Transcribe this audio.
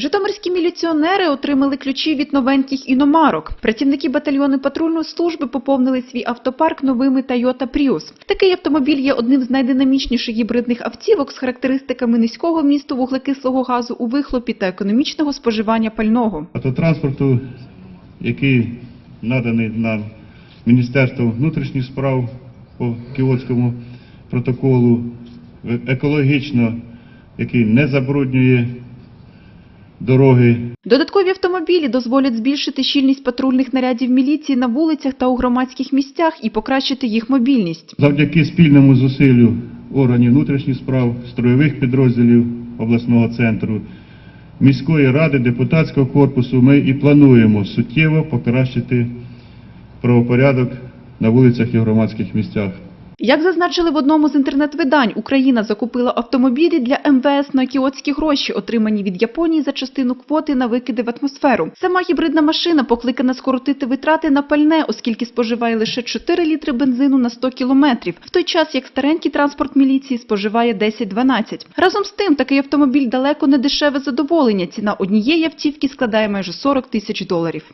Житомирські міліціонери отримали ключі від новеньких іномарок. Працівники батальйону патрульної служби поповнили свій автопарк новими Toyota Prius. Такий автомобіль є одним з найдинамічніших гібридних автівок з характеристиками низького вмісту вуглекислого газу у вихлопі та економічного споживання пального. автотранспорту, який наданий нам Міністерством внутрішніх справ по Кіотському протоколу, е- екологічно, який не забруднює дороги, Додаткові автомобілі дозволять збільшити щільність патрульних нарядів міліції на вулицях та у громадських місцях і покращити їх мобільність. Завдяки спільному зусиллю органів внутрішніх справ, строєвих підрозділів обласного центру, міської ради, депутатського корпусу ми і плануємо суттєво покращити правопорядок на вулицях і громадських місцях. Як зазначили в одному з інтернет-видань, Україна закупила автомобілі для МВС на кіотські гроші, отримані від Японії за частину квоти на викиди в атмосферу. Сама гібридна машина покликана скоротити витрати на пальне, оскільки споживає лише 4 літри бензину на 100 кілометрів, в той час як старенький транспорт міліції споживає 10-12. Разом з тим, такий автомобіль далеко не дешеве задоволення. Ціна однієї автівки складає майже 40 тисяч доларів.